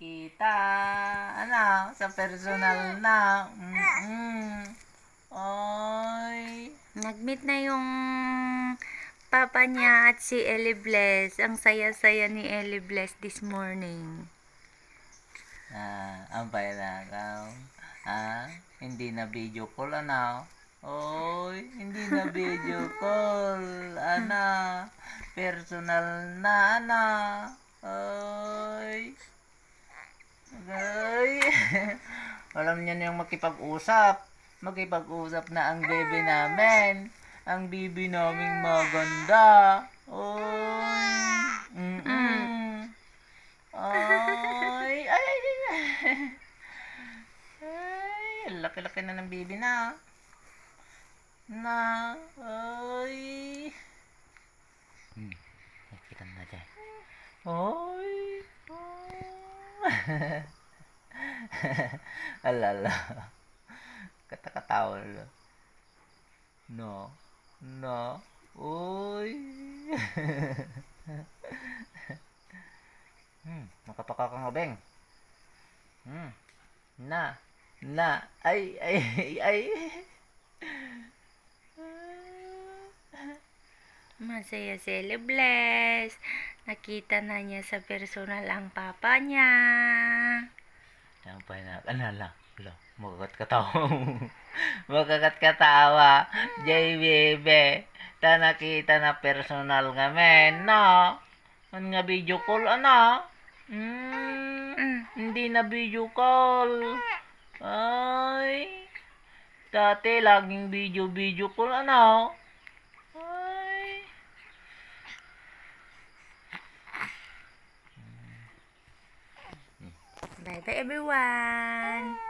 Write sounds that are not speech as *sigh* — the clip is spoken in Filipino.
Kita, ano, sa personal na. Mm-mm. Ay. Nag-meet na yung papa niya at si Ellie Bless. Ang saya-saya ni Ellie Bless this morning. Ah, ang painakaw. Ah, hindi na video call, ano? Oy, hindi na video call, ana. Personal na, ana. Oy. Ay. *laughs* Alam niya na yung makipag-usap. Makipag-usap na ang bebe namin. Ang bibi naming maganda. Oy. Mm-mm. Ay, ay, ay, ay. Ay, ang laki-laki na ng bibi na. Na, ay. Hmm, nakita na dyan. Ay. *laughs* Alala. Katakatawa na. No. No. Uy. *laughs* Hmm, nakapaka ka nga, Beng. Hmm. Na. Na. Ay, ay, *laughs* ay. Masaya si Bless. Nakita na niya sa personal ang papa niya. Ang pinakanala. Lo, makakat katawa. *laughs* makakat katawa. Jay bebe. Ta nakita na personal men, no? Ang nga video call, ano? Mm. hindi na video call. Ay. Dati, laging video-video call, ano? night everyone!